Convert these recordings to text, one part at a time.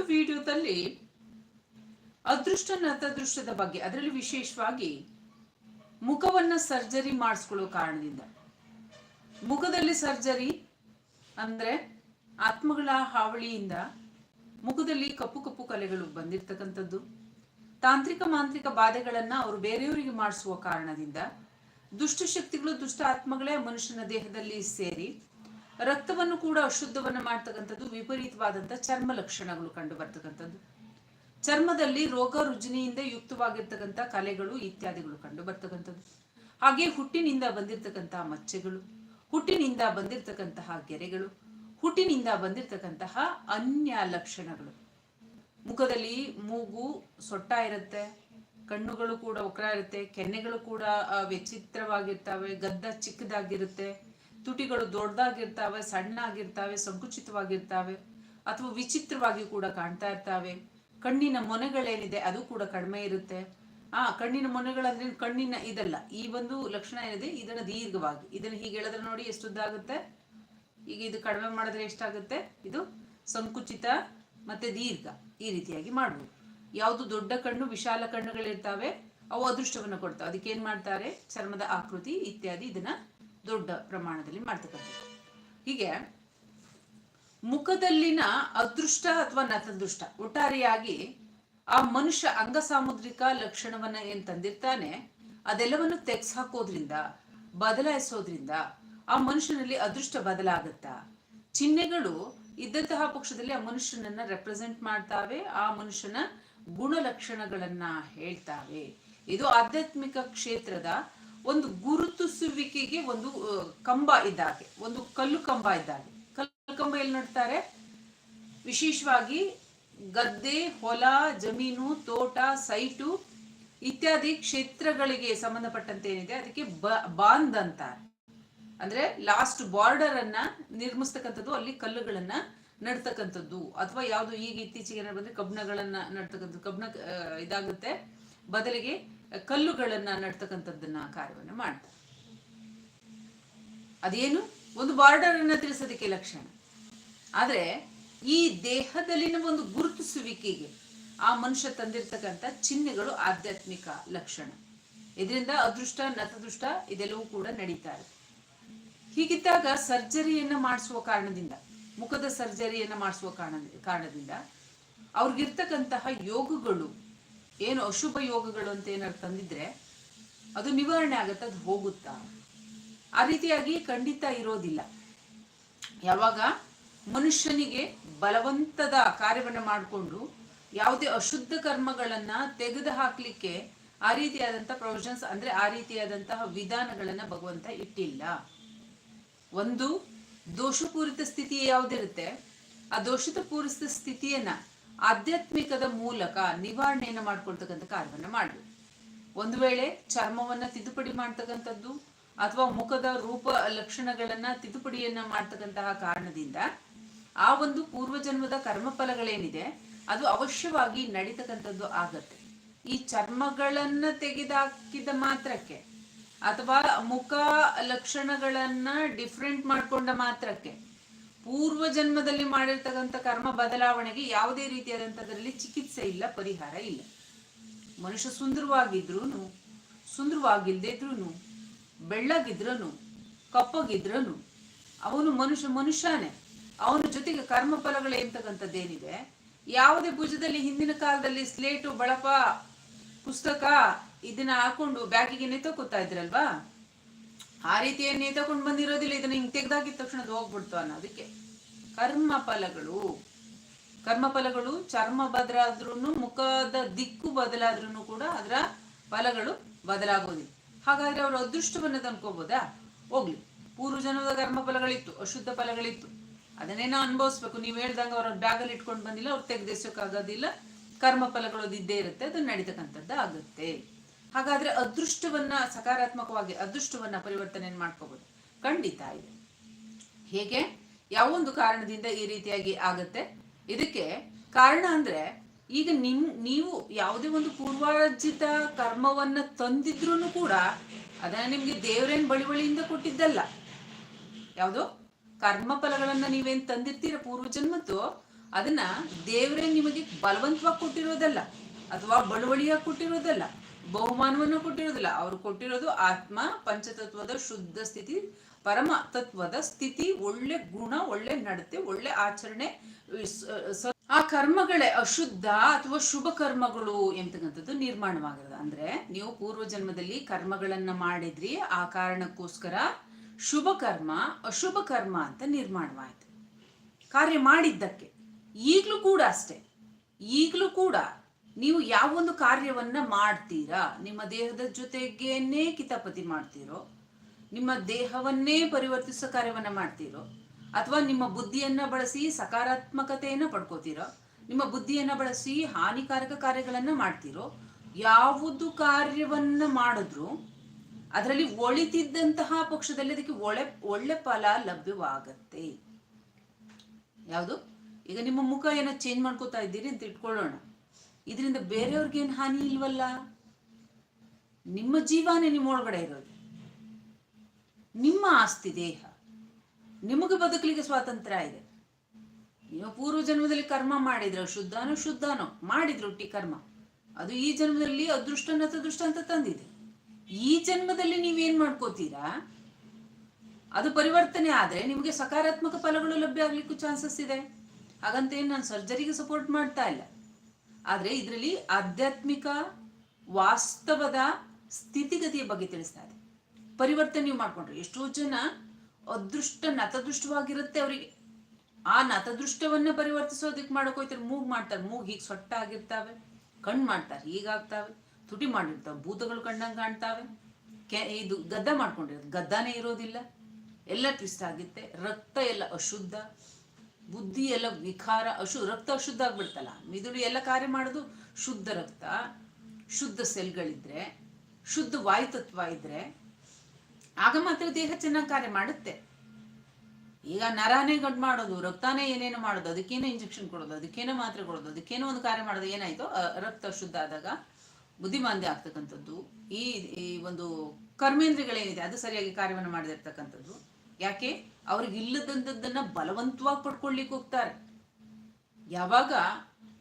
ಇವತ್ತು ವಿಡಿಯೋದಲ್ಲಿ ಅದೃಷ್ಟ ನತದೃಷ್ಟದ ಬಗ್ಗೆ, ಅದರಲ್ಲಿ ವಿಶೇಷವಾಗಿ ಮುಖವನ್ನ ಸರ್ಜರಿ ಮಾಡಿಸ್ಕೊಳ್ಳೋ ಕಾರಣದಿಂದ. ಮುಖದಲ್ಲಿ ಸರ್ಜರಿ ಅಂದ್ರೆ ಆತ್ಮಗಳ ಹಾವಳಿಯಿಂದ ಮುಖದಲ್ಲಿ ಕಪ್ಪು ಕಪ್ಪು ಕಲೆಗಳು ಬಂದಿರ್ತಕ್ಕಂಥದ್ದು. ತಾಂತ್ರಿಕ ಮಾಂತ್ರಿಕ ಬಾಧೆಗಳನ್ನ ಅವರು ಬೇರೆಯವರಿಗೆ ಮಾಡಿಸುವ ಕಾರಣದಿಂದ ದುಷ್ಟಶಕ್ತಿಗಳು ದುಷ್ಟ ಆತ್ಮಗಳೇ ಮನುಷ್ಯನ ದೇಹದಲ್ಲಿ ಸೇರಿ ರಕ್ತವನ್ನು ಕೂಡ ಅಶುದ್ಧವನ್ನು ಮಾಡ್ತಕ್ಕಂಥದ್ದು ವಿಪರೀತವಾದಂಥ ಚರ್ಮ ಲಕ್ಷಣಗಳು ಕಂಡು ಬರ್ತಕ್ಕಂಥದ್ದು ಚರ್ಮದಲ್ಲಿ ರೋಗ ರುಜಿನಿಯಿಂದ ಯುಕ್ತವಾಗಿರ್ತಕ್ಕಂಥ ಕಲೆಗಳು ಇತ್ಯಾದಿಗಳು ಕಂಡು ಬರ್ತಕ್ಕಂಥದ್ದು ಹಾಗೆ ಹುಟ್ಟಿನಿಂದ ಬಂದಿರತಕ್ಕಂತಹ ಮಚ್ಚೆಗಳು, ಹುಟ್ಟಿನಿಂದ ಬಂದಿರತಕ್ಕಂತಹ ಗೆರೆಗಳು, ಹುಟ್ಟಿನಿಂದ ಬಂದಿರತಕ್ಕಂತಹ ಅನ್ಯ ಲಕ್ಷಣಗಳು. ಮುಖದಲ್ಲಿ ಮೂಗು ಸೊಟ್ಟ ಇರುತ್ತೆ, ಕಣ್ಣುಗಳು ಕೂಡ ಒಕ್ರ ಇರುತ್ತೆ ಕೆನ್ನೆಗಳು ಕೂಡ ವಿಚಿತ್ರವಾಗಿರ್ತವೆ, ಗದ್ದ ಚಿಕ್ಕದಾಗಿರುತ್ತೆ. ತುಟಿಗಳು ದೊಡ್ಡದಾಗಿರ್ತಾವೆ ಸಣ್ಣ ಆಗಿರ್ತಾವೆ ಸಂಕುಚಿತವಾಗಿರ್ತವೆ ಅಥವಾ ವಿಚಿತ್ರವಾಗಿ ಕೂಡ ಕಾಣ್ತಾ ಇರ್ತಾವೆ. ಕಣ್ಣಿನ ಮೊನೆಗಳೇನಿದೆ ಅದು ಕೂಡ ಕಡಿಮೆ ಇರುತ್ತೆ. ಆ ಕಣ್ಣಿನ ಮೊನೆಗಳಂದ್ರೆ ಕಣ್ಣಿನ ಇದಲ್ಲ, ಈ ಒಂದು ಲಕ್ಷಣ ಏನಿದೆ, ಇದನ್ನ ದೀರ್ಘವಾಗಿ, ಇದನ್ನ ಹೀಗೆ ಹೇಳಿದ್ರೆ ನೋಡಿ ಎಷ್ಟು ಉದ್ದ ಆಗುತ್ತೆ ಈಗ ಇದು ಕಡಿಮೆ ಮಾಡಿದ್ರೆ ಎಷ್ಟಾಗುತ್ತೆ? ಇದು ಸಂಕುಚಿತ ಮತ್ತೆ ದೀರ್ಘ ಈ ರೀತಿಯಾಗಿ ಮಾಡ್ಬೋದು. ಯಾವುದು ದೊಡ್ಡ ಕಣ್ಣು, ವಿಶಾಲ ಕಣ್ಣುಗಳಿರ್ತಾವೆ, ಅವು ಅದೃಷ್ಟವನ್ನು ಕೊಡ್ತಾವೆ. ಅದಕ್ಕೆ ಏನ್ ಮಾಡ್ತಾರೆ? ಚರ್ಮದ ಆಕೃತಿ ಇತ್ಯಾದಿ ಇದನ್ನ ದೊಡ್ಡ ಪ್ರಮಾಣದಲ್ಲಿ ಮಾಡ್ತಕ್ಕಂಥದ್ದು. ಹೀಗೆ ಮುಖದಲ್ಲಿನ ಅದೃಷ್ಟ ಅಥವಾ ನತದೃಷ್ಟ, ಒಟ್ಟಾರೆಯಾಗಿ ಆ ಮನುಷ್ಯ ಅಂಗಸಾಮುದ್ರಿಕ ಲಕ್ಷಣವನ್ನ ಏನ್ ತಂದಿರ್ತಾನೆ, ಅದೆಲ್ಲವನ್ನು ತೆಗ್ಸ್ ಹಾಕೋದ್ರಿಂದ ಬದಲಾಯಿಸೋದ್ರಿಂದ ಆ ಮನುಷ್ಯನಲ್ಲಿ ಅದೃಷ್ಟ ಬದಲಾಗುತ್ತಾ? ಚಿಹ್ನೆಗಳು ಇದ್ದಂತಹ ಪಕ್ಷದಲ್ಲಿ ಆ ಮನುಷ್ಯನನ್ನ ರೆಪ್ರೆಸೆಂಟ್ ಮಾಡ್ತಾವೆ, ಆ ಮನುಷ್ಯನ ಗುಣಲಕ್ಷಣಗಳನ್ನ ಹೇಳ್ತಾವೆ. ಇದು ಆಧ್ಯಾತ್ಮಿಕ ಕ್ಷೇತ್ರದ ಒಂದು ಗುರುತಿಸುವಿಕೆಗೆ ಒಂದು ಕಂಬ ಇದ್ದಾಗೆ ಒಂದು ಕಲ್ಲು ಕಂಬ ಇದ್ದಾಗೆ. ಕಲ್ಲು ಕಂಬ ಎಲ್ಲಿ ನೋಡ್ತಾರೆ? ವಿಶೇಷವಾಗಿ ಗದ್ದೆ ಹೊಲ ಜಮೀನು ತೋಟ ಸೈಟು ಇತ್ಯಾದಿ ಕ್ಷೇತ್ರಗಳಿಗೆ ಸಂಬಂಧಪಟ್ಟಂತೆ ಏನಿದೆ? ಅದಕ್ಕೆ ಬಾಂದ್ ಅಂತಾರೆ. ಅಂದ್ರೆ ಲಾಸ್ಟ್ ಬಾರ್ಡರ್ ಅನ್ನ ನಿರ್ಮಿಸ್ತಕ್ಕಂಥದ್ದು ಅಲ್ಲಿ ಕಲ್ಲುಗಳನ್ನ ನಡ್ತಕ್ಕಂಥದ್ದು. ಅಥವಾ ಯಾವುದು ಈಗ ಇತ್ತೀಚೆಗೆ ಏನಾದ್ರು ಬಂದ್ರೆ ಕಬ್ಣಗಳನ್ನ ನಡ್ತಕ್ಕಂಥದ್ದು. ಕಬ್ಬಣ ಆ, ಇದಾಗುತ್ತೆ. ಬದಲಿಗೆ ಕಲ್ಲುಗಳನ್ನ ನಡ್ತಕ್ಕಂಥದ್ದನ್ನ ಕಾರ್ಯವನ್ನು ಮಾಡ್ತಾರೆ. ಅದೇನು? ಒಂದು ಬಾರ್ಡರ್ ಅನ್ನ ತಿಳಿಸೋದಕ್ಕೆ ಲಕ್ಷಣ. ಆದ್ರೆ ಈ ದೇಹದಲ್ಲಿನ ಒಂದು ಗುರುತಿಸುವಿಕೆಗೆ ಆ ಮನುಷ್ಯ ತಂದಿರ್ತಕ್ಕಂಥ ಚಿಹ್ನೆಗಳು ಆಧ್ಯಾತ್ಮಿಕ ಲಕ್ಷಣ. ಇದರಿಂದ ಅದೃಷ್ಟ, ನತದೃಷ್ಟ ಇದೆಲ್ಲವೂ ಕೂಡ ನಡೀತಾ ಇದೆ ಹೀಗಿದ್ದಾಗ ಸರ್ಜರಿಯನ್ನ ಮಾಡಿಸುವ ಕಾರಣದಿಂದ, ಮುಖದ ಸರ್ಜರಿಯನ್ನ ಮಾಡಿಸುವ ಕಾರಣ, ಕಾರಣದಿಂದ ಅವ್ರಿಗಿರ್ತಕ್ಕಂತಹ ಯೋಗಗಳು ಏನು ಅಶುಭ ಯೋಗಗಳು ಅಂತ ಏನಾದ್ರು ತಂದಿದ್ರೆ ಅದು ನಿವಾರಣೆ ಆಗುತ್ತೆ, ಅದು ಹೋಗುತ್ತಾ? ಆ ರೀತಿಯಾಗಿ ಖಂಡಿತ ಇರೋದಿಲ್ಲ. ಯಾವಾಗ ಮನುಷ್ಯನಿಗೆ ಬಲವಂತದ ಕಾರ್ಯವನ್ನು ಮಾಡಿಕೊಂಡು ಯಾವುದೇ ಅಶುದ್ಧ ಕರ್ಮಗಳನ್ನ ತೆಗೆದು ಹಾಕ್ಲಿಕ್ಕೆ ಆ ರೀತಿಯಾದಂತಹ ಪ್ರೊವಿಷನ್ಸ್ ಅಂದ್ರೆ ಆ ರೀತಿಯಾದಂತಹ ವಿಧಾನಗಳನ್ನ ಭಗವಂತ ಇಟ್ಟಿಲ್ಲ. ಒಂದು ದೋಷಪೂರಿತ ಸ್ಥಿತಿ ಯಾವುದಿರುತ್ತೆ? ಆ ದೋಷಿತ ಪೂರಿತ ಸ್ಥಿತಿಯನ್ನ ಆಧ್ಯಾತ್ಮಿಕದ ಮೂಲಕ ನಿವಾರಣೆಯನ್ನು ಮಾಡ್ಕೊಳ್ತಕ್ಕಂಥ ಕಾರ್ಯವನ್ನು ಮಾಡಬೇಕು. ಒಂದು ವೇಳೆ ಚರ್ಮವನ್ನ ತಿದ್ದುಪಡಿ ಮಾಡ್ತಕ್ಕಂಥದ್ದು ಅಥವಾ ಮುಖದ ರೂಪ ಲಕ್ಷಣಗಳನ್ನ ತಿದ್ದುಪಡಿಯನ್ನ ಮಾಡ್ತಕ್ಕಂತಹ ಕಾರಣದಿಂದ ಆ ಒಂದು ಪೂರ್ವಜನ್ಮದ ಕರ್ಮಫಲಗಳೇನಿದೆ, ಅದು ಅವಶ್ಯವಾಗಿ ನಡೀತಕ್ಕಂಥದ್ದು ಆಗತ್ತೆ. ಈ ಚರ್ಮಗಳನ್ನ ತೆಗೆದಾಕಿದ ಮಾತ್ರಕ್ಕೆ ಅಥವಾ ಮುಖ ಲಕ್ಷಣಗಳನ್ನ ಡಿಫ್ರೆಂಟ್ ಮಾಡಿಕೊಂಡ ಮಾತ್ರಕ್ಕೆ ಪೂರ್ವ ಜನ್ಮದಲ್ಲಿ ಮಾಡಿರ್ತಕ್ಕಂಥ ಕರ್ಮ ಬದಲಾವಣೆಗೆ ಯಾವುದೇ ರೀತಿಯಾದಂಥದ್ರಲ್ಲಿ ಚಿಕಿತ್ಸೆ ಇಲ್ಲ, ಪರಿಹಾರ ಇಲ್ಲ. ಮನುಷ್ಯ ಸುಂದರವಾಗಿದ್ರು ಸುಂದರವಾಗಿಲ್ಲದೆ ಇದ್ರೂ ಬೆಳ್ಳಗಿದ್ರೂ ಕಪ್ಪಗಿದ್ರೂ ಅವನು ಮನುಷ್ಯ ಮನುಷ್ಯನೇ, ಅವನ ಜೊತೆಗೆ ಕರ್ಮ ಫಲಗಳು ಎಂತಕ್ಕಂಥದ್ದೇನಿದೆ? ಯಾವುದೇ ಭುಜದಲ್ಲಿ ಹಿಂದಿನ ಕಾಲದಲ್ಲಿ ಸ್ಲೇಟು, ಬಳಪ, ಪುಸ್ತಕ ಇದನ್ನ ಹಾಕೊಂಡು ಬ್ಯಾಗಿಗೆ ನೇತಕೋತಾ ಇದ್ರಲ್ವಾ? ಆ ರೀತಿಯನ್ನೇ ತಗೊಂಡು ಬಂದಿರೋದಿಲ್ಲ. ಇದನ್ನ ಹಿಂಗ್ ತೆಗೆದಾಕಿದ ತಕ್ಷಣ ಅದು ಹೋಗ್ಬಿಡ್ತು ಅನ್ನೋದಕ್ಕೆ ಕರ್ಮ ಫಲಗಳು. ಕರ್ಮ ಫಲಗಳು, ಚರ್ಮ ಬದಲಾದ್ರೂ ಮುಖದ ದಿಕ್ಕು ಬದಲಾದ್ರೂ ಕೂಡ ಅದರ ಫಲಗಳು ಬದಲಾಗೋದಿಲ್ಲ. ಹಾಗಾದ್ರೆ ಅವರು ಅದೃಷ್ಟವನ್ನ ತಂದ್ಕೋಬೋದಾ? ಹೋಗ್ಲಿ. ಪೂರ್ವ ಜನ್ಮದ ಕರ್ಮ ಫಲಗಳಿತ್ತು, ಅಶುದ್ಧ ಫಲಗಳಿತ್ತು. ಅದನ್ನೇನೋ ಅನುಭವಿಸ್ಬೇಕು. ನೀವು ಹೇಳ್ದಂಗೆ ಅವ್ರ ಬ್ಯಾಗಲ್ಲಿ ಇಟ್ಕೊಂಡು ಬಂದಿಲ್ಲ, ಅವ್ರು ತೆಗೆದಿಸೋಕ್ಕಾಗೋದಿಲ್ಲ ಕರ್ಮ ಫಲಗಳು ಇದ್ದೇ ಇರುತ್ತೆ ಅದು ನಡೀತಕ್ಕಂಥದ್ದು ಆಗುತ್ತೆ. ಹಾಗಾದ್ರೆ ಅದೃಷ್ಟವನ್ನ, ಸಕಾರಾತ್ಮಕವಾಗಿ ಅದೃಷ್ಟವನ್ನ ಪರಿವರ್ತನೆ ಮಾಡ್ಕೋಬಹುದು ಖಂಡಿತ ಇದೆ. ಹೇಗೆ? ಯಾವೊಂದು ಕಾರಣದಿಂದ ಈ ರೀತಿಯಾಗಿ ಆಗತ್ತೆ? ಇದಕ್ಕೆ ಕಾರಣ ಅಂದ್ರೆ, ಈಗ ನಿಮ್, ನೀವು ಯಾವುದೇ ಒಂದು ಪೂರ್ವಾರ್ಜಿತ ಕರ್ಮವನ್ನ ತಂದಿದ್ರು ಕೂಡ ಅದನ್ನ ನಿಮ್ಗೆ ದೇವರೇನ್ ಬಳಿ ಬಳಿಯಿಂದ ಕೊಟ್ಟಿದ್ದಲ್ಲ. ಯಾವುದು? ಕರ್ಮ ಫಲಗಳನ್ನ ನೀವೇನ್ ತಂದಿರ್ತೀರ ಪೂರ್ವ ಜನ್ಮದ್ದು ಅದನ್ನ ದೇವರೇ ನಿಮಗೆ ಬಲವಂತವಾಗಿ ಕೊಟ್ಟಿರೋದಲ್ಲ, ಅಥವಾ ಬಳುವಳಿಯಾಗಿ ಕೊಟ್ಟಿರೋದಲ್ಲ. ಬಹುಮಾನವನ್ನು ಕೊಟ್ಟಿರೋದಿಲ್ಲ ಅವರು ಕೊಟ್ಟಿರೋದು ಆತ್ಮ, ಪಂಚತತ್ವದ ಶುದ್ಧ ಸ್ಥಿತಿ, ಪರಮ ತತ್ವದ ಸ್ಥಿತಿ, ಒಳ್ಳೆ ಗುಣ, ಒಳ್ಳೆ ನಡತೆ, ಒಳ್ಳೆ ಆಚರಣೆ ಆ ಕರ್ಮಗಳೇ ಅಶುದ್ಧ ಅಥವಾ ಶುಭ ಕರ್ಮಗಳು ಎಂತಕ್ಕಂಥದ್ದು ನಿರ್ಮಾಣವಾಗಿರೋದು. ಅಂದ್ರೆ ನೀವು ಪೂರ್ವ ಜನ್ಮದಲ್ಲಿ ಕರ್ಮಗಳನ್ನ ಮಾಡಿದ್ರಿ, ಆ ಕಾರಣಕ್ಕೋಸ್ಕರ ಶುಭ ಕರ್ಮ, ಅಶುಭ ಕರ್ಮ ಅಂತ ನಿರ್ಮಾಣವಾಯಿತು. ಕಾರ್ಯ ಮಾಡಿದ್ದಕ್ಕೆ. ಈಗಲೂ ಕೂಡ ಅಷ್ಟೇ. ಈಗಲೂ ಕೂಡ ನೀವು ಯಾವ ಒಂದು ಕಾರ್ಯವನ್ನ ಮಾಡ್ತೀರಾ? ನಿಮ್ಮ ದೇಹದ ಜೊತೆಗೇನೆ ಕಿತಾಪತಿ ಮಾಡ್ತೀರೋ? ನಿಮ್ಮ ದೇಹವನ್ನೇ ಪರಿವರ್ತಿಸೋ ಕಾರ್ಯವನ್ನ ಮಾಡ್ತೀರೋ? ಅಥವಾ ನಿಮ್ಮ ಬುದ್ಧಿಯನ್ನ ಬಳಸಿ ಸಕಾರಾತ್ಮಕತೆಯನ್ನ ಪಡ್ಕೋತೀರೋ? ನಿಮ್ಮ ಬುದ್ಧಿಯನ್ನ ಬಳಸಿ ಹಾನಿಕಾರಕ ಕಾರ್ಯಗಳನ್ನ ಮಾಡ್ತೀರೋ? ಯಾವುದು ಕಾರ್ಯವನ್ನ ಮಾಡಿದ್ರು ಅದರಲ್ಲಿ ಒಳಿತಿದ್ದಂತಹ ಪಕ್ಷದಲ್ಲಿ ಅದಕ್ಕೆ ಒಳ್ಳೆ ಒಳ್ಳೆ ಫಲ ಲಭ್ಯವಾಗತ್ತೆ. ಯಾವುದು? ಈಗ ನಿಮ್ಮ ಮುಖ ಏನೋ ಚೇಂಜ್ ಮಾಡ್ಕೋತಾ ಇದ್ದೀರಿ ಅಂತ ಇಟ್ಕೊಳ್ಳೋಣ. ಇದರಿಂದ ಬೇರೆಯವ್ರಿಗೇನು ಹಾನಿ ಇಲ್ವಲ್ಲ? ನಿಮ್ಮ ಜೀವನೇ ನಿಮ್ಮ ಒಳಗಡೆ ಇರೋದು. ನಿಮ್ಮ ಆಸ್ತಿ ದೇಹ. ನಿಮಗೆ ಬದುಕಲಿಕ್ಕೆ ಸ್ವಾತಂತ್ರ್ಯ ಇದೆ. ನೀವು ಪೂರ್ವ ಜನ್ಮದಲ್ಲಿ ಕರ್ಮ ಮಾಡಿದ್ರು, ಶುದ್ಧನೋ ಶುದ್ಧನೋ, ಮಾಡಿದ್ರು ಹುಟ್ಟಿ ಕರ್ಮ. ಅದು ಈ ಜನ್ಮದಲ್ಲಿ ಅದೃಷ್ಟ ನತದೃಷ್ಟ ಅಂತ ತಂದಿದೆ. ಈ ಜನ್ಮದಲ್ಲಿ ನೀವೇನ್ ಮಾಡ್ಕೋತೀರಾ? ಅದು ಪರಿವರ್ತನೆ ಆದ್ರೆ ನಿಮಗೆ ಸಕಾರಾತ್ಮಕ ಫಲಗಳು ಲಭ್ಯ ಆಗ್ಲಿಕ್ಕೂ ಚಾನ್ಸಸ್ ಇದೆ. ಹಾಗಂತ ಏನು ನಾನು ಸರ್ಜರಿಗೆ ಸಪೋರ್ಟ್ ಮಾಡ್ತಾ ಇಲ್ಲ. ಆದ್ರೆ ಇದರಲ್ಲಿ ಆಧ್ಯಾತ್ಮಿಕ ವಾಸ್ತವದ ಸ್ಥಿತಿಗತಿಯ ಬಗ್ಗೆ ತಿಳಿಸ್ತಾ ಇದೆ. ಪರಿವರ್ತನೆ ಮಾಡ್ಕೊಂಡ್ರೆ ಎಷ್ಟೋ ಜನ ಅದೃಷ್ಟ ನತದೃಷ್ಟವಾಗಿರುತ್ತೆ ಅವರಿಗೆ. ಆ ನತದೃಷ್ಟವನ್ನ ಪರಿವರ್ತಿಸೋದಕ್ಕೆ ಮಾಡೋಕೆ ಹೋಗ್ತಾರೆ. ಮೂಗ್ ಮಾಡ್ತಾರೆ. ಮೂಗ್ ಹೀಗೆ ಸೊಟ್ಟ ಆಗಿರ್ತಾವೆ ಕಣ್ ಮಾಡ್ತಾರೆ. ಹೀಗಾಗ್ತಾವೆ. ತುಟಿ ಮಾಡಿರ್ತಾವೆ. ಭೂತಗಳು ಕಣ್ಣಂಗೆ ಕಾಣ್ತಾವೆ. ಕೆ, ಇದು ಗದ್ದ ಮಾಡ್ಕೊಂಡಿರೋದು. ಗದ್ದಾನೇ ಇರೋದಿಲ್ಲ. ಎಲ್ಲ ಟ್ವಿಸ್ಟ್ ಆಗುತ್ತೆ. ರಕ್ತ ಎಲ್ಲ ಅಶುದ್ಧ. ಬುದ್ಧಿ ಎಲ್ಲ ವಿಕಾರ ಅಶು ರಕ್ತ ಅಶುದ್ಧ ಆಗ್ಬಿಡ್ತಲ್ಲ. ಮಿದುಳು ಎಲ್ಲ ಕಾರ್ಯ ಮಾಡೋದು ಶುದ್ಧ ರಕ್ತ, ಶುದ್ಧ ಸೆಲ್ಗಳಿದ್ರೆ, ಶುದ್ಧ ವಾಯುತತ್ವ ಇದ್ರೆ, ಆಗ ಮಾತ್ರ ದೇಹ ಚೆನ್ನಾಗಿ ಕಾರ್ಯ ಮಾಡುತ್ತೆ. ಈಗ ನರಾನೇ ಗಡ್ ಮಾಡೋದು, ರಕ್ತಾನೇ ಏನೇನು ಮಾಡೋದು, ಅದಕ್ಕೇನೋ ಇಂಜೆಕ್ಷನ್ ಕೊಡೋದು, ಅದಕ್ಕೇನೋ ಮಾತ್ರೆ ಕೊಡೋದು, ಅದಕ್ಕೇನೋ ಒಂದು ಕಾರ್ಯ ಮಾಡೋದು, ಏನಾಯ್ತು ರಕ್ತ ಶುದ್ಧ ಆದಾಗ ಬುದ್ಧಿಮಾಂದ್ಯ ಆಗ್ತಕ್ಕಂಥದ್ದು, ಈ ಈ ಒಂದು ಕರ್ಮೇಂದ್ರಿಗಳೇನಿದೆ, ಅದು ಸರಿಯಾಗಿ ಕಾರ್ಯವನ್ನು ಮಾಡದಿರ್ತಕ್ಕಂಥದ್ದು ಯಾಕೆ? ಅವ್ರಿಗೆ ಇಲ್ಲದಂಥದ್ದನ್ನ ಬಲವಂತವಾಗಿ ಪಡ್ಕೊಳ್ಳಿಕ್ಕೆ ಹೋಗ್ತಾರೆ. ಯಾವಾಗ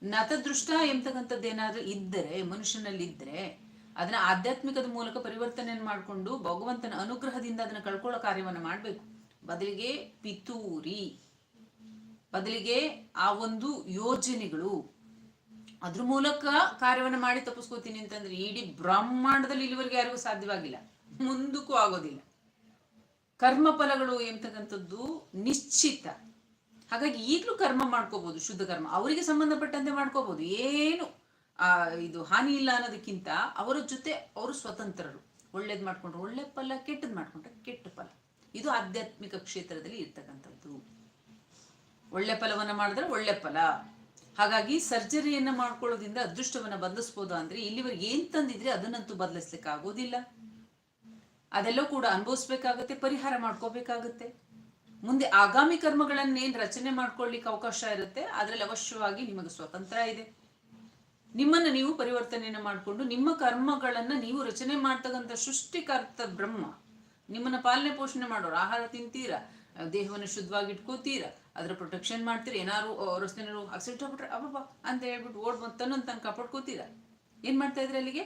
ನತದೃಷ್ಟ ಎಂತಕ್ಕಂಥದ್ದು ಏನಾದ್ರೂ ಇದ್ದರೆ ಮನುಷ್ಯನಲ್ಲಿ ಇದ್ದರೆ ಅದನ್ನ ಆಧ್ಯಾತ್ಮಿಕದ ಮೂಲಕ ಪರಿವರ್ತನೆಯನ್ನು ಮಾಡಿಕೊಂಡು ಭಗವಂತನ ಅನುಗ್ರಹದಿಂದ ಅದನ್ನ ಕಳ್ಕೊಳ್ಳೋ ಕಾರ್ಯವನ್ನು ಮಾಡಬೇಕು. ಬದಲಿಗೆ ಪಿತೂರಿ. ಬದಲಿಗೆ ಆ ಒಂದು ಯೋಜನೆಗಳು. ಅದ್ರ ಮೂಲಕ ಕಾರ್ಯವನ್ನು ಮಾಡಿ ತಪ್ಪಿಸ್ಕೋತೀನಿ ಅಂತಂದ್ರೆ ಇಡೀ ಬ್ರಹ್ಮಾಂಡದಲ್ಲಿ ಇಲ್ಲಿವರೆಗೆ ಯಾರಿಗೂ ಸಾಧ್ಯವಾಗಿಲ್ಲ. ಮುಂದಕ್ಕೂ ಆಗೋದಿಲ್ಲ. ಕರ್ಮ ಫಲಗಳು ಎಂತಕ್ಕಂಥದ್ದು ನಿಶ್ಚಿತ. ಹಾಗಾಗಿ ಈಗಲೂ ಕರ್ಮ ಮಾಡ್ಕೋಬಹುದು ಶುದ್ಧ ಕರ್ಮ. ಅವರಿಗೆ ಸಂಬಂಧಪಟ್ಟಂತೆ ಮಾಡ್ಕೋಬಹುದು ಏನು, ಆ, ಇದು ಹಾನಿ ಇಲ್ಲ ಅನ್ನೋದಕ್ಕಿಂತ ಅವರ ಜೊತೆ ಅವರು ಸ್ವತಂತ್ರರು. ಒಳ್ಳೇದು ಮಾಡ್ಕೊಂಡ್ರೆ, ಒಳ್ಳೆ ಫಲ, ಕೆಟ್ಟದ್ ಮಾಡ್ಕೊಂಡ್ರೆ ಕೆಟ್ಟ ಫಲ. ಇದು ಆಧ್ಯಾತ್ಮಿಕ ಕ್ಷೇತ್ರದಲ್ಲಿ ಇರ್ತಕ್ಕಂಥದ್ದು. ಒಳ್ಳೆ ಫಲವನ್ನ ಮಾಡಿದ್ರೆ ಒಳ್ಳೆ ಫಲ. ಹಾಗಾಗಿ ಸರ್ಜರಿಯನ್ನ ಮಾಡ್ಕೊಳ್ಳೋದ್ರಿಂದ ಅದೃಷ್ಟವನ್ನು ಬದಲಿಸ್ಬೋದು ಅಂದ್ರೆ ಇಲ್ಲಿವರೆಗೆ ಏನ್ ತಂದಿದ್ರೆ ಅದನ್ನಂತೂ ಬದಲಿಸ್ಲಿಕ್ಕೆ ಆಗೋದಿಲ್ಲ ಅದೆಲ್ಲೂ ಕೂಡ ಅನುಭವಿಸ್ಬೇಕಾಗತ್ತೆ, ಪರಿಹಾರ ಮಾಡ್ಕೋಬೇಕಾಗತ್ತೆ. ಮುಂದೆ ಆಗಾಮಿ ಕರ್ಮಗಳನ್ನೇನು ರಚನೆ ಮಾಡ್ಕೊಳ್ಳಿಕ್ಕೆ ಅವಕಾಶ ಇರುತ್ತೆ, ಅದ್ರಲ್ಲಿ ಅವಶ್ಯವಾಗಿ ನಿಮಗೆ ಸ್ವತಂತ್ರ ಇದೆ. ನಿಮ್ಮನ್ನ ನೀವು ಪರಿವರ್ತನೆಯನ್ನು ಮಾಡಿಕೊಂಡು, ನಿಮ್ಮ ಕರ್ಮಗಳನ್ನ ನೀವು ರಚನೆ ಮಾಡ್ತಕ್ಕಂಥ ಸೃಷ್ಟಿಕರ್ತ ಬ್ರಹ್ಮ, ನಿಮ್ಮನ್ನ ಪಾಲನೆ ಪೋಷಣೆ ಮಾಡೋರು, ಆಹಾರ ತಿಂತೀರಾ, ದೇಹವನ್ನು ಶುದ್ಧವಾಗಿ ಇಟ್ಕೋತೀರಾ, ಅದರ ಪ್ರೊಟೆಕ್ಷನ್ ಮಾಡ್ತೀರಾ ಏನಾರು ರಸ್ತೆ ಆಕ್ಸಿಡೆಂಟ್ ಆಗ್ಬಿಟ್ರೆ, ಅಬ್ಬಬ್ಬ ಅಂತ ಹೇಳ್ಬಿಟ್ಟು ಓಡ್ ಬಂದು ತನ್ನನ್ನು ತನಕ ಕಾಪಾಡ್ಕೋತೀರಾ? ಏನ್ ಮಾಡ್ತಾ ಇದ್ರಿ ಅಲ್ಲಿಗೆ?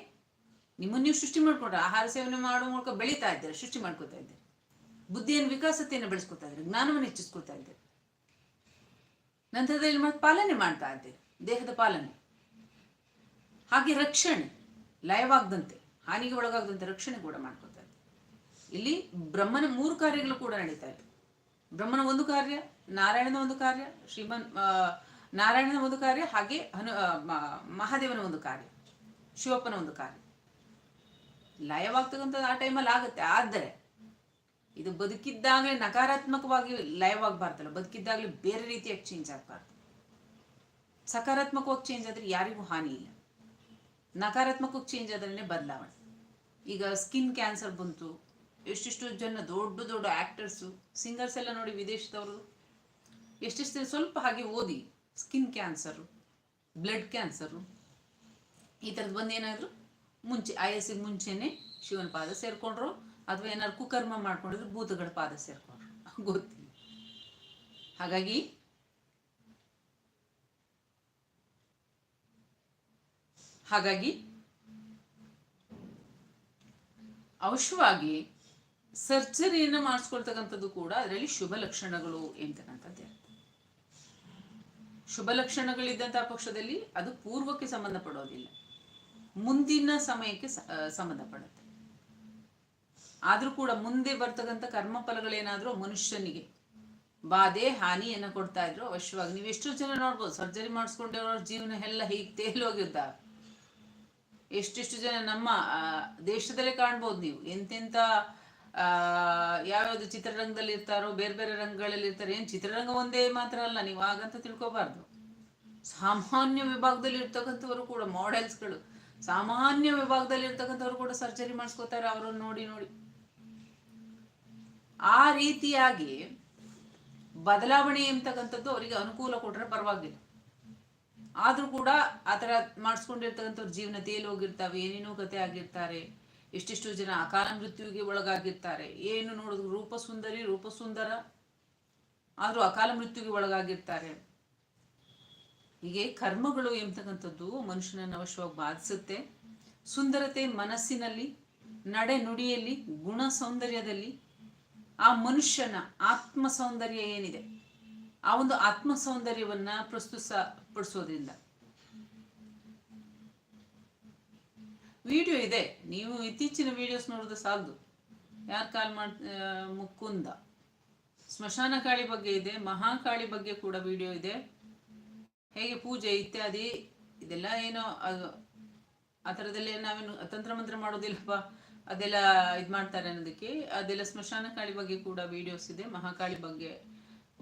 ನಿಮ್ಮನ್ನು ನೀವು ಸೃಷ್ಟಿ ಮಾಡ್ಕೊಂಡ್ರೆ ಆಹಾರ ಸೇವನೆ ಮಾಡೋ ಮೂಲಕ ಬೆಳೀತಾ ಇದ್ದಾರೆ, ಸೃಷ್ಟಿ ಮಾಡ್ಕೋತಾ ಇದ್ದಾರೆ? ಬುದ್ಧಿಯನ್ನು ವಿಕಾಸತೆಯನ್ನು ಬೆಳೆಸ್ಕೊತಾ ಇದ್ದಾರೆ, ಜ್ಞಾನವನ್ನು ಹೆಚ್ಚಿಸ್ಕೊತಾ ಇದ್ದಾರೆ? ನಂತರದಲ್ಲಿ ಮತ್ತೆ ಪಾಲನೆ ಮಾಡ್ತಾ ಇದ್ದೀರಿ, ದೇಹದ ಪಾಲನೆ? ಹಾಗೆ ರಕ್ಷಣೆ, ಲಯವಾಗದಂತೆ, ಹಾನಿಗೆ ಒಳಗಾಗದಂತೆ ರಕ್ಷಣೆ ಕೂಡ ಮಾಡ್ಕೊತಾ ಇದ್ದೆ ಇಲ್ಲಿ ಬ್ರಹ್ಮನ ಮೂರು ಕಾರ್ಯಗಳು ಕೂಡ ನಡೀತಾ ಇದೆ ಬ್ರಹ್ಮನ ಒಂದು ಕಾರ್ಯ, ನಾರಾಯಣನ ಒಂದು ಕಾರ್ಯ, ಶ್ರೀಮನ್ ನಾರಾಯಣನ ಒಂದು ಕಾರ್ಯ, ಹಾಗೆ ಹನು ಮಹಾದೇವನ ಒಂದು ಕಾರ್ಯ, ಶಿವಪ್ಪನ ಒಂದು ಕಾರ್ಯ. ಲಯವಾಗ್ತಕ್ಕಂಥದ್ದು ಆ ಟೈಮಲ್ಲಿ ಆಗುತ್ತೆ. ಆದರೆ ಇದು ಬದುಕಿದ್ದಾಗಲೇ ನಕಾರಾತ್ಮಕವಾಗಿ ಲಯವಾಗಬಾರ್ದಲ್ಲ. ಬದುಕಿದ್ದಾಗಲೇ ಬೇರೆ ರೀತಿಯಾಗಿ ಚೇಂಜ್ ಆಗಬಾರ್ದು. ಸಕಾರಾತ್ಮಕವಾಗಿ ಚೇಂಜ್ ಆದರೆ ಯಾರಿಗೂ ಹಾನಿ ಇಲ್ಲ. ನಕಾರಾತ್ಮಕವಾಗಿ ಚೇಂಜ್ ಆದ್ರೇ ಬದಲಾವಣೆ. ಈಗ ಸ್ಕಿನ್ ಕ್ಯಾನ್ಸರ್ ಬಂತು. ಎಷ್ಟೆಷ್ಟು ಜನ ದೊಡ್ಡ ದೊಡ್ಡ ಆ್ಯಕ್ಟರ್ಸು ಸಿಂಗರ್ಸ್ ಎಲ್ಲ ನೋಡಿ ವಿದೇಶದವರು ಎಷ್ಟೆಷ್ಟು ಸ್ವಲ್ಪ ಹಾಗೆ ಓದಿ ಸ್ಕಿನ್ ಕ್ಯಾನ್ಸರು ಬ್ಲಡ್ ಕ್ಯಾನ್ಸರು ಈ ಥರದ್ದು ಬಂದು ಏನಾದ್ರು ಮುಂಚೆ ಆಯಸ್ಸಿಗೆ ಮುಂಚೆನೆ ಶಿವನ ಪಾದ ಸೇರ್ಕೊಂಡ್ರು, ಅಥವಾ ಏನಾದ್ರು ಕುಕರ್ಮ ಮಾಡ್ಕೊಂಡಿದ್ರು ಭೂತಗಳ ಪಾದ ಸೇರ್ಕೊಂಡ್ರು. ಗೊತ್ತಿಲ್ಲ. ಹಾಗಾಗಿ ಹಾಗಾಗಿ ಅವಶ್ಯವಾಗಿ ಸರ್ಜರಿಯನ್ನು ಮಾಡಿಸ್ಕೊಳ್ತಕ್ಕಂಥದ್ದು ಕೂಡ ಅದರಲ್ಲಿ ಶುಭ ಲಕ್ಷಣಗಳು ಎಂತಕ್ಕಂಥದ್ದೇ ಶುಭ ಲಕ್ಷಣಗಳಿದ್ದಂತಹ ಪಕ್ಷದಲ್ಲಿ ಅದು ಪೂರ್ವಕ್ಕೆ ಸಂಬಂಧಪಡೋದಿಲ್ಲ. ಮುಂದಿನ ಸಮಯಕ್ಕೆ ಸಂಬಂಧಪಡುತ್ತೆ. ಆದ್ರೂ ಕೂಡ ಮುಂದೆ ಬರ್ತಕ್ಕಂಥ ಕರ್ಮ ಫಲಗಳೇನಾದ್ರೂ ಮನುಷ್ಯನಿಗೆ ಬಾಧೆ, ಹಾನಿಯನ್ನ ಕೊಡ್ತಾ ಇದ್ರು ಅವಶ್ಯವಾಗಿ ನೀವು ಎಷ್ಟು ಜನ ನೋಡ್ಬೋದು, ಸರ್ಜರಿ ಮಾಡಿಸ್ಕೊಂಡಿರೋ ಜೀವನ ಎಲ್ಲ ಹೀಗೆ ತೇಲೋಗಿದ್ದಾವೆ ಎಷ್ಟೆಷ್ಟು ಜನ ನಮ್ಮ ದೇಶದಲ್ಲೇ ಕಾಣ್ಬೋದು ನೀವು. ಎಂತೆಂಥ ಯಾವ್ಯಾವ್ದು ಚಿತ್ರರಂಗದಲ್ಲಿ ಇರ್ತಾರೋ, ಬೇರೆ ಬೇರೆ ರಂಗಗಳಲ್ಲಿ ಇರ್ತಾರೆ. ಏನು ಚಿತ್ರರಂಗ ಒಂದೇ ಮಾತ್ರ ಅಲ್ಲ, ನೀವು ಹಾಗಂತ ತಿಳ್ಕೊಬಾರ್ದು. ಸಾಮಾನ್ಯ ವಿಭಾಗದಲ್ಲಿ ಇರ್ತಕ್ಕಂಥವರು ಕೂಡ ಮಾಡೆಲ್ಸ್ಗಳು ಸಾಮಾನ್ಯ ವಿಭಾಗದಲ್ಲಿ ಇರ್ತಕ್ಕಂಥವ್ರು ಕೂಡ ಸರ್ಜರಿ ಮಾಡಿಸ್ಕೋತಾರೆ, ಅವರನ್ನು ನೋಡಿ ನೋಡಿ. ಆ ರೀತಿಯಾಗಿ ಬದಲಾವಣೆ ಎಂತಕ್ಕಂಥದ್ದು ಅವರಿಗೆ ಅನುಕೂಲ ಕೊಟ್ರೆ ಪರವಾಗಿಲ್ಲ. ಆದ್ರೂ ಕೂಡ ಆ ಥರ ಮಾಡಿಸ್ಕೊಂಡಿರ್ತಕ್ಕಂಥವ್ರ ಜೀವನ ತೇಲಿ ಹೋಗಿರ್ತಾವೆ, ಏನೇನೋ ಕತೆ ಆಗಿರ್ತಾರೆ ಎಷ್ಟೆಷ್ಟು ಜನ ಅಕಾಲ ಮೃತ್ಯುವಿಗೆ ಒಳಗಾಗಿರ್ತಾರೆ, ಏನು ನೋಡಿದ್ರು ರೂಪ ಸುಂದರಿ ರೂಪ ಸುಂದರ ಆದ್ರೂ ಅಕಾಲ ಮೃತ್ಯುವಿಗೆ ಒಳಗಾಗಿರ್ತಾರೆ. ಹೀಗೆ ಕರ್ಮಗಳು ಎಂಬತಕ್ಕಂಥದ್ದು ಮನುಷ್ಯನನ್ನು ಅವಶ್ಯವಾಗಿ ಬಾಧಿಸುತ್ತೆ. ಸುಂದರತೆ ಮನಸ್ಸಿನಲ್ಲಿ, ನಡೆ ನುಡಿಯಲ್ಲಿ, ಗುಣ ಸೌಂದರ್ಯದಲ್ಲಿ ಆ ಮನುಷ್ಯನ ಆತ್ಮ ಸೌಂದರ್ಯ ಏನಿದೆ? ಆ ಒಂದು ಆತ್ಮ ಸೌಂದರ್ಯವನ್ನ ಪ್ರಸ್ತುತಪಡಿಸೋದ್ರಿಂದ. ವಿಡಿಯೋ ಇದೆ. ನೀವು ಇತ್ತೀಚಿನ ವಿಡಿಯೋಸ್ ನೋಡೋದು ಸಾಲದು. ಯಾರು ಕಾಲ್ ಮಾಡ್ ಮುಕುಂದ. ಸ್ಮಶಾನ ಕಾಳಿ ಬಗ್ಗೆ ಇದೆ, ಮಹಾಕಾಳಿ ಬಗ್ಗೆ ಕೂಡ ವಿಡಿಯೋ ಇದೆ. ಹೇಗೆ ಪೂಜೆ ಇತ್ಯಾದಿ ಇದೆಲ್ಲ ಏನೋ ಆ ಥರದಲ್ಲಿ ನಾವೇನು ತಂತ್ರ ಮಂತ್ರ ಮಾಡೋದಿಲ್ಲಪ್ಪ, ಅದೆಲ್ಲ ಇದು ಮಾಡ್ತಾರೆ ಅನ್ನೋದಕ್ಕೆ, ಅದೆಲ್ಲ ಸ್ಮಶಾನ ಕಾಳಿ ಬಗ್ಗೆ ಕೂಡ ವಿಡಿಯೋಸ್ ಇದೆ, ಮಹಾಕಾಳಿ ಬಗ್ಗೆ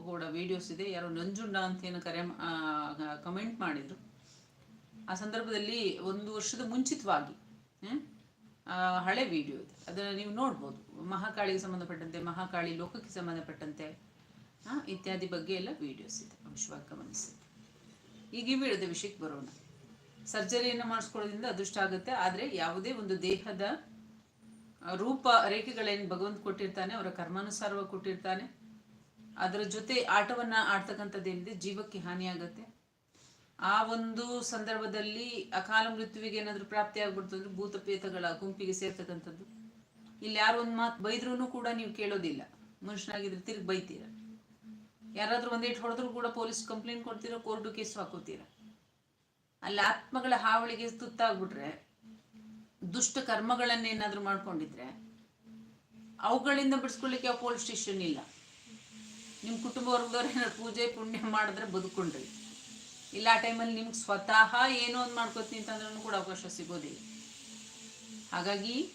ಕೂಡ ವಿಡಿಯೋಸ್ ಇದೆ. ಯಾರೋ ನಂಜುಂಡ ಅಂತ ಏನು ಕರೆ ಕಮೆಂಟ್ ಮಾಡಿದ್ರು. ಆ ಸಂದರ್ಭದಲ್ಲಿ ಒಂದು ವರ್ಷದ ಮುಂಚಿತವಾಗಿ ಹಳೆ ವಿಡಿಯೋ ಇದೆ. ಅದನ್ನು ನೀವು ನೋಡ್ಬೋದು. ಮಹಾಕಾಳಿಗೆ ಸಂಬಂಧಪಟ್ಟಂತೆ, ಮಹಾಕಾಳಿ ಲೋಕಕ್ಕೆ ಸಂಬಂಧಪಟ್ಟಂತೆ ಇತ್ಯಾದಿ ಬಗ್ಗೆ ಎಲ್ಲ ವಿಡಿಯೋಸ್ ಇದೆ. ಅಂಶವಾಗಿ ಗಮನಿಸಿ. ಈಗ ಈ ವಿಡಿಯೋದ ವಿಷಯಕ್ಕೆ ಬರೋಣ. ಸರ್ಜರಿಯನ್ನು ಮಾಡಿಸ್ಕೊಳ್ಳೋದ್ರಿಂದ ಅದೃಷ್ಟ ಆಗುತ್ತೆ. ಆದರೆ ಯಾವುದೇ ಒಂದು ದೇಹದ ರೂಪ, ರೇಖೆಗಳೇನು ಭಗವಂತ ಕೊಟ್ಟಿರ್ತಾನೆ, ಅವರ ಕರ್ಮಾನುಸಾರವಾಗಿ ಕೊಟ್ಟಿರ್ತಾನೆ, ಅದರ ಜೊತೆ ಆಟವನ್ನು ಆಡ್ತಕ್ಕಂಥದ್ದೇನಿದೆ ಜೀವಕ್ಕೆ ಹಾನಿಯಾಗತ್ತೆ ಆ ಒಂದು ಸಂದರ್ಭದಲ್ಲಿ ಅಕಾಲ ಮೃತ್ಯುವಿಗೆ ಏನಾದರೂ ಪ್ರಾಪ್ತಿ ಆಗ್ಬಿಡ್ತಂದ್ರೆ ಭೂತಪೇತಗಳ ಗುಂಪಿಗೆ ಸೇರ್ತಕ್ಕಂಥದ್ದು. ಇಲ್ಲಿ ಯಾರು ಒಂದು ಮಾತು ಬೈದ್ರೂ ಕೂಡ ನೀವು ಕೇಳೋದಿಲ್ಲ. ಮನುಷ್ಯನಾಗಿದ್ರೆ ತಿರುಗಿ ಬೈತೀರ. ಯಾರಾದ್ರೂ ಒಂದೇಟ್ ಹೊಡೆದ್ರು ಕೂಡ ಪೊಲೀಸ್ ಕಂಪ್ಲೇಂಟ್ ಕೊಡ್ತೀರಾ ಕೋರ್ಟು ಕೇಸ್ ಹಾಕೋತೀರ? ಅಲ್ಲಿ ಆತ್ಮಗಳ ಹಾವಳಿಗೆ ತುತ್ತಾಗ್ಬಿಟ್ರೆ, ದುಷ್ಟ ಕರ್ಮಗಳನ್ನೇನಾದರೂ ಮಾಡ್ಕೊಂಡಿದ್ರೆ, ಅವುಗಳಿಂದ ಬಿಡಿಸ್ಕೊಳ್ಳಿಕ್ಕೆ ಯಾವ ಪೊಲೀಸ್ ಸ್ಟೇಷನ್ ಇಲ್ಲ. ನಿಮ್ಮ ಕುಟುಂಬ ವರ್ಗದವ್ರು ಏನಾದ್ರು ಪೂಜೆ ಪುಣ್ಯ ಮಾಡಿದ್ರೆ ಬದುಕೊಂಡ್ರಿ ಇಲ್ಲ, ಆ ಟೈಮಲ್ಲಿ ನಿಮ್ಗೆ ಸ್ವತಃ ಏನೋ ಒಂದು ಮಾಡ್ಕೋತೀನಿ ಅಂತಂದ್ರೂ ಕೂಡ ಅವಕಾಶ ಸಿಗೋದಿಲ್ಲ. ಹಾಗಾಗಿ,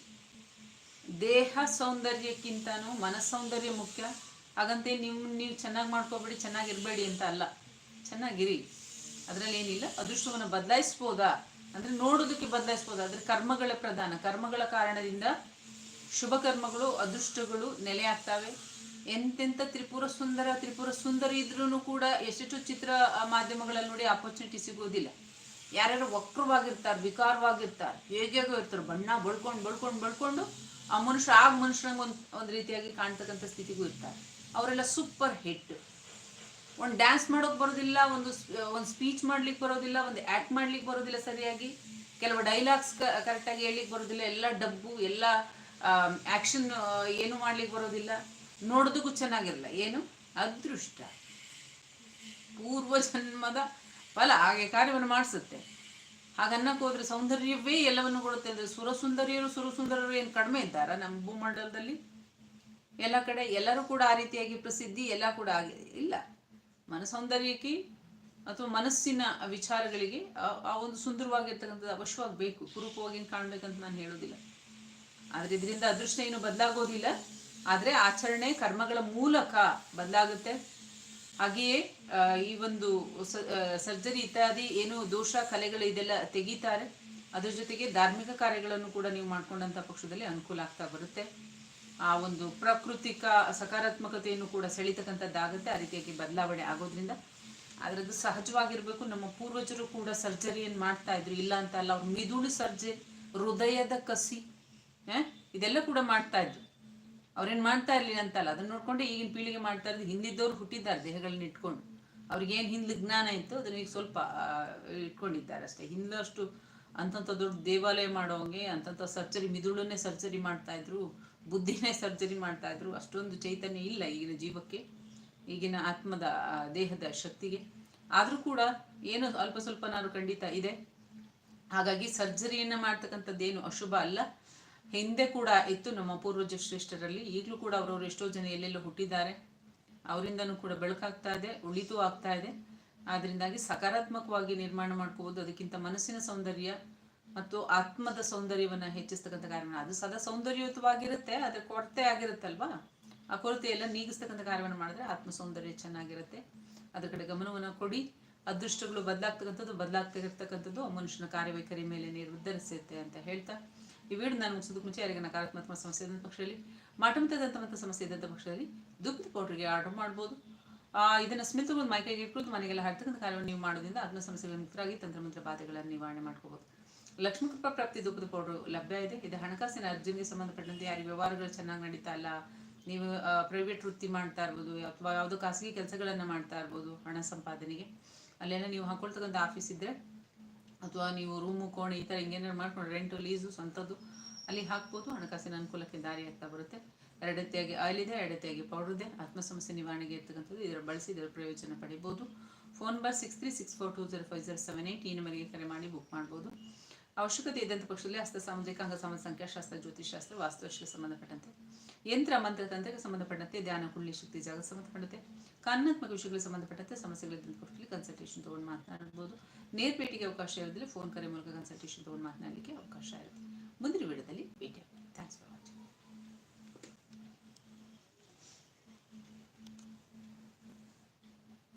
ದೇಹ ಸೌಂದರ್ಯಕ್ಕಿಂತನೂ ಮನಸ್ಸೌಂದರ್ಯ ಮುಖ್ಯ. ಹಾಗಂತೆ ನೀವು ನೀವು ಚೆನ್ನಾಗಿ ಮಾಡ್ಕೋಬೇಡಿ ಚೆನ್ನಾಗಿರಬೇಡಿ ಅಂತ ಅಲ್ಲ. ಚೆನ್ನಾಗಿರಿ. ಅದರಲ್ಲಿ ಏನಿಲ್ಲ, ಅದೃಷ್ಟವನ್ನು ಬದಲಾಯಿಸ್ಬೋದಾ? ಅಂದರೆ ನೋಡೋದಕ್ಕೆ ಬದಲಾಯಿಸ್ಬೋದಾ? ಆದರೆ ಕರ್ಮಗಳ ಪ್ರಧಾನ. ಕರ್ಮಗಳ ಕಾರಣದಿಂದ ಶುಭ ಕರ್ಮಗಳು, ಅದೃಷ್ಟಗಳು ನೆಲೆಯಾಗ್ತವೆ ಎಂತೆಂಥ ತ್ರಿಪುರ ಸುಂದರ ತ್ರಿಪುರ ಸುಂದರ ಇದ್ರೂ ಕೂಡ ಎಷ್ಟೆಷ್ಟು ಚಿತ್ರ ಮಾಧ್ಯಮಗಳಲ್ಲಿ ನೋಡಿ ಆಪರ್ಚುನಿಟಿ ಸಿಗೋದಿಲ್ಲ. ಯಾರ್ಯಾರು ವಕ್ರವಾಗಿರ್ತಾರೆ, ವಿಕಾರವಾಗಿರ್ತಾರೆ ಹೇಗೇಗೋ ಇರ್ತಾರೆ, ಬಣ್ಣ ಬಳ್ಕೊಂಡು ಬಳ್ಕೊಂಡು ಬಳ್ಕೊಂಡು ಆ ಮನುಷ್ಯ ಆಗ ಮನುಷ್ಯನಿಗೆ ಒಂದು ಒಂದು ರೀತಿಯಾಗಿ ಕಾಣ್ತಕ್ಕಂಥ ಸ್ಥಿತಿಗೂ ಇರ್ತಾರೆ. ಅವರೆಲ್ಲ ಸೂಪರ್ ಹಿಟ್ ಒಂದು ಡ್ಯಾನ್ಸ್ ಮಾಡೋಕೆ ಬರೋದಿಲ್ಲ, ಒಂದು ಒಂದು ಸ್ಪೀಚ್ ಮಾಡ್ಲಿಕ್ಕೆ ಬರೋದಿಲ್ಲ, ಒಂದು ಆ್ಯಕ್ಟ್ ಮಾಡ್ಲಿಕ್ಕೆ ಬರೋದಿಲ್ಲ ಸರಿಯಾಗಿ. ಕೆಲವು ಡೈಲಾಗ್ಸ್ ಕರೆಕ್ಟಾಗಿ ಹೇಳಲಿಕ್ಕೆ ಬರೋದಿಲ್ಲ, ಎಲ್ಲ ಡಬ್ಬು, ಎಲ್ಲ ಆ್ಯಕ್ಷನ್ ಏನು ಮಾಡ್ಲಿಕ್ಕೆ ಬರೋದಿಲ್ಲ. ನೋಡೋದಕ್ಕೂ ಚೆನ್ನಾಗಿರಲ್ಲ, ಏನು? ಅದೃಷ್ಟ. ಪೂರ್ವ ಜನ್ಮದ ಫಲ, ಹಾಗೆ ಕಾರ್ಯವನ್ನು ಮಾಡಿಸುತ್ತೆ. ಹಾಗನ್ನಕ್ಕೆ ಹೋದ್ರೆ ಸೌಂದರ್ಯವೇ ಎಲ್ಲವನ್ನು ಕೊಡುತ್ತೆ ಅಂದರೆ ಸುರಸುಂದರಿಯರು ಸುರಸುಂದರರು ಏನು ಕಡಿಮೆ ಇದ್ದಾರಾ? ನಮ್ಮ ಭೂಮಂಡಲದಲ್ಲಿ? ಎಲ್ಲ ಕಡೆ ಎಲ್ಲರೂ ಕೂಡ ಆ ರೀತಿಯಾಗಿ ಪ್ರಸಿದ್ಧಿ ಎಲ್ಲ ಕೂಡ ಆಗಿದೆ ಇಲ್ಲ. ಮನಸೌಂದರ್ಯಕ್ಕೆ ಅಥವಾ ಮನಸ್ಸಿನ ವಿಚಾರಗಳಿಗೆ ಆ- ಒಂದು ಸುಂದರವಾಗಿರ್ತಕ್ಕಂಥದ್ದು ಅವಶ್ಯವಾಗಿ ಬೇಕು ಕುರೂಪವಾಗಿ ಕಾಣಬೇಕಂತ ನಾನು ಹೇಳೋದಿಲ್ಲ. ಆದರೆ ಇದರಿಂದ ಅದೃಷ್ಟ ಏನು ಬದಲಾಗೋದಿಲ್ಲ. ಆದರೆ ಆಚರಣೆ ಕರ್ಮಗಳ ಮೂಲಕ ಬದಲಾಗುತ್ತೆ. ಹಾಗೆಯೇ ಈ ಒಂದು ಸರ್ಜರಿ ಇತ್ಯಾದಿ ಏನು ದೋಷ ಕಲೆಗಳು ಇದೆಲ್ಲ ತೆಗೀತಾರೆ. ಅದ್ರ ಜೊತೆಗೆ ಧಾರ್ಮಿಕ ಕಾರ್ಯಗಳನ್ನು ಕೂಡ ನೀವು ಮಾಡ್ಕೊಂಡಂಥ ಪಕ್ಷದಲ್ಲಿ ಅನುಕೂಲ ಆಗ್ತಾ ಬರುತ್ತೆ. ಆ ಒಂದು ಪ್ರಾಕೃತಿಕ ಸಕಾರಾತ್ಮಕತೆಯನ್ನು ಕೂಡ ಸೆಳೀತಕ್ಕಂಥದ್ದಾಗುತ್ತೆ. ಆ ರೀತಿಯಾಗಿ ಬದಲಾವಣೆ ಆಗೋದ್ರಿಂದ ಅದರದ್ದು ಅದು ಸಹಜವಾಗಿರಬೇಕು. ನಮ್ಮ ಪೂರ್ವಜರು ಕೂಡ ಸರ್ಜರಿಯನ್ನು ಮಾಡ್ತಾ ಇದ್ರು. ಇಲ್ಲ ಅಂತ ಅಲ್ಲ ಅವ್ರು ಮಿದುಳು ಸರ್ಜೆ, ಹೃದಯದ ಕಸಿ ಇದೆಲ್ಲ ಕೂಡ ಮಾಡ್ತಾ ಇದ್ರು. ಅವ್ರೇನು ಮಾಡ್ತಾ ಇರಲಿಲ್ಲ ಅಂತಲ್ಲ, ಅದನ್ನ ನೋಡ್ಕೊಂಡು ಈಗಿನ ಪೀಳಿಗೆ ಮಾಡ್ತಾ ಇರೋದು. ಹಿಂದಿದ್ದವ್ರು ಹುಟ್ಟಿದ್ದಾರೆ ದೇಹಗಳನ್ನ ಇಟ್ಕೊಂಡು. ಅವ್ರಿಗೇನು ಹಿಂದೆ ಜ್ಞಾನ ಇತ್ತು, ಅದನ್ನ ಈಗ ಸ್ವಲ್ಪ ಇಟ್ಕೊಂಡಿದ್ದಾರೆ ಅಷ್ಟೇ. ಹಿಂದಷ್ಟು ಅಂತಂಥ ದೊಡ್ಡ ದೇವಾಲಯ ಮಾಡೋಂಗೆ ಅಂಥ ಸರ್ಜರಿ, ಮಿದುಳನ್ನೇ ಸರ್ಜರಿ ಮಾಡ್ತಾ ಇದ್ರು. ಬುದ್ಧಿನೇ ಸರ್ಜರಿ ಮಾಡ್ತಾ ಇದ್ರು. ಅಷ್ಟೊಂದು ಚೈತನ್ಯ ಇಲ್ಲ ಈಗಿನ ಜೀವಕ್ಕೆ, ಈಗಿನ ಆತ್ಮದ ದೇಹದ ಶಕ್ತಿಗೆ. ಆದರೂ ಕೂಡ ಏನೋ ಅಲ್ಪ ಸ್ವಲ್ಪ ನಾನು ಖಂಡಿತ ಇದೆ. ಹಾಗಾಗಿ ಸರ್ಜರಿಯನ್ನ ಮಾಡ್ತಕ್ಕಂಥದ್ದೇನು ಅಶುಭ ಅಲ್ಲ. ಹಿಂದೆ ಕೂಡ ಇತ್ತು ನಮ್ಮ ಪೂರ್ವಜ ಶ್ರೇಷ್ಠರಲ್ಲಿ. ಈಗಲೂ ಕೂಡ ಅವರವರು ಎಷ್ಟೋ ಜನ ಎಲ್ಲೆಲ್ಲೋ ಹುಟ್ಟಿದ್ದಾರೆ. ಅವರಿಂದನೂ ಕೂಡ ಬೆಳಕಾಗ್ತಾ ಇದೆ, ಉಳಿತು ಆಗ್ತಾ ಇದೆ. ಆದ್ರಿಂದಾಗಿ ಸಕಾರಾತ್ಮಕವಾಗಿ ನಿರ್ಮಾಣ ಮಾಡ್ಕೋಬಹುದು ಅದಕ್ಕಿಂತ ಮನಸ್ಸಿನ ಸೌಂದರ್ಯ ಮತ್ತು ಆತ್ಮದ ಸೌಂದರ್ಯವನ್ನ ಹೆಚ್ಚಿಸ್ತಕ್ಕಂಥ ಕಾರಣ ಅದು ಸದಾ ಸೌಂದರ್ಯಯುತವಾಗಿರುತ್ತೆ ಅದ್ರ ಕೊರತೆ ಆಗಿರುತ್ತಲ್ವಾ? ಆ ಕೊರತೆ ಎಲ್ಲ ನೀಗಿಸ್ತಕ್ಕಂಥ ಕಾರ್ಯವನ್ನು ಮಾಡಿದ್ರೆ ಆತ್ಮ ಸೌಂದರ್ಯ ಚೆನ್ನಾಗಿರುತ್ತೆ. ಅದ್ರ ಕಡೆ ಗಮನವನ್ನು ಕೊಡಿ. ಅದೃಷ್ಟಗಳು ಬದಲಾಗ್ತಕ್ಕಂಥದ್ದು, ಬದಲಾಗ್ತಿರ್ತಕ್ಕಂಥದ್ದು ಮನುಷ್ಯನ ಕಾರ್ಯವೈಖರಿ ಮೇಲೆ ನಿರ್ಧರಿಸುತ್ತೆ ಅಂತ ಹೇಳ್ತಾ. ಈ ವಿಡಿಯೋ ನಾನು ಮುಗಿಸೋದಕ್ಕೆ ಮುಂಚೆ ಯಾರಿಗೆ ನಕಾರಾತ್ಮಕ ಸಮಸ್ಯೆ ಇದ್ದಂಥ ಪಕ್ಷದಲ್ಲಿ ಮಾಟಮತದಂತ ಮತ್ತು ಸಮಸ್ಯೆ ಇದ್ದಂಥ ಪಕ್ಷದಲ್ಲಿ ದುಗ್ಧ ಪೌಡ್ರಿಗೆ ಆರ್ಡರ್ ಮಾಡ್ಬೋದು. ಇದನ್ನ ಸ್ಮಿಲ್ ತಗೊಂಡು ಮೈಕೈಗೆ ಇಟ್ಕೊಂಡು ಮನೆಗೆಲ್ಲ ಹಾಡ್ತಕ್ಕಂಥ ಕಾರ್ಯವನ್ನು ನೀವು ಮಾಡೋದ್ರಿಂದ ಆತ್ಮ ಸಮಸ್ಯೆಗಳ ಮುಕ್ತರಾಗಿ ತಂತ್ರಮಂತ್ರ ಬಾಧೆಗಳನ್ನು ನಿವಾರಣೆ ಮಾಡ್ಕೋಬಹುದು ಲಕ್ಷ್ಮೀ ಕೃಪಾ ಪ್ರಾಪ್ತಿ ದುಃಖದ ಪೌಡರ್ ಲಭ್ಯ ಇದೆ. ಇದು ಹಣಕಾಸಿನ ಅರ್ಜಿಗೆ ಸಂಬಂಧಪಟ್ಟಂತೆ ಯಾರಿಗೆ ವ್ಯವಹಾರಗಳು ಚೆನ್ನಾಗಿ ನಡೀತಾ ಇಲ್ಲ. ನೀವು ಪ್ರೈವೇಟ್ ವೃತ್ತಿ ಮಾಡ್ತಾ ಇರ್ಬೋದು, ಅಥವಾ ಯಾವುದೋ ಖಾಸಗಿ ಕೆಲಸಗಳನ್ನು ಮಾಡ್ತಾ ಇರ್ಬೋದು ಹಣ ಸಂಪಾದನೆಗೆ. ಅಲ್ಲೆಲ್ಲ ನೀವು ಹಾಕೊಳ್ತಕ್ಕಂಥ ಆಫೀಸ್ ಇದ್ದರೆ ಅಥವಾ ನೀವು ರೂಮು, ಕೋಣೆ ಈ ಥರ ಹಿಂಗೇನಾದ್ರು ಮಾಡ್ಕೊಂಡು ರೆಂಟು ಲೀಸು ಸ್ವಂತದ್ದು, ಅಲ್ಲಿ ಹಾಕ್ಬೋದು. ಹಣಕಾಸಿನ ಅನುಕೂಲಕ್ಕೆ ದಾರಿ ಆಗ್ತಾ ಬರುತ್ತೆ. ಎರಡತ್ತೆಯಾಗಿ ಆಯಿಲ್ ಇದೆ ಎರಡತ್ತೆಯಾಗಿ ಪೌಡರ್ ಇದೆ. ಆತ್ಮ ಸಮಸ್ಯೆ ನಿವಾರಣೆಗೆ ಇರ್ತಕ್ಕಂಥದ್ದು ಇದರ ಬಳಸಿ ಇದರ ಪ್ರಯೋಜನ ಪಡಿಬೋದು. Phone number six three six four two zero five zero seven eight ಈ ನಂಬರಿಗೆ ಕರೆ ಮಾಡಿ ಬುಕ್ ಮಾಡ್ಬೋದು. ಅವಶ್ಯಕತೆ ಇದ್ದಂಥ ಪಕ್ಷದಲ್ಲಿ ಹಸ್ತ ಸಾಮುದ್ರಿಕ ಅಂಗ ಸಮಾಜ ಸಂಖ್ಯಾಶಾಸ್ತ್ರ ಜ್ಯೋತಿಷಾಸ್ತ್ರ ವಾಸ್ತುಶಾಸ್ತ್ರ ಸಂಬಂಧಪಟ್ಟಂತೆ ಯಂತ್ರ ಮಂತ್ರ ತಂತ್ರಕ್ಕೆ ಸಂಬಂಧಪಟ್ಟಂತೆ ಧ್ಯಾನ ಕುಳ್ಳಿ ಶಕ್ತಿ ಜಾಗ ಸಂಬಂಧಪಟ್ಟಂತೆ ಕಾನೂನಾತ್ಮಕ ವಿಷಯಗಳಿಗೆ ಸಂಬಂಧಪಟ್ಟಂತೆ ಸಮಸ್ಯೆಗಳಿದ್ದಂಥ ಪಕ್ಷದಲ್ಲಿ ಕನ್ಸಲ್ಟೇಷನ್ ತೊಗೊಂಡು ಮಾತನಾಡಬಹುದು ನೇರ ಭೇಟಿಗೆ ಅವಕಾಶ ಇರೋದಿಲ್ಲ ಫೋನ್ ಕರೆ ಮೂಲಕ ಕನ್ಸಲ್ಟೇಷನ್ ತೊಗೊಂಡು ಮಾತನಾಡಲಿಕ್ಕೆ ಅವಕಾಶ ಇರುತ್ತೆ ಮುಂದಿನ ವಿಡಿಯೋದಲ್ಲಿ ಭೇಟಿ ಥ್ಯಾಂಕ್ಸ್ ಫಾರ್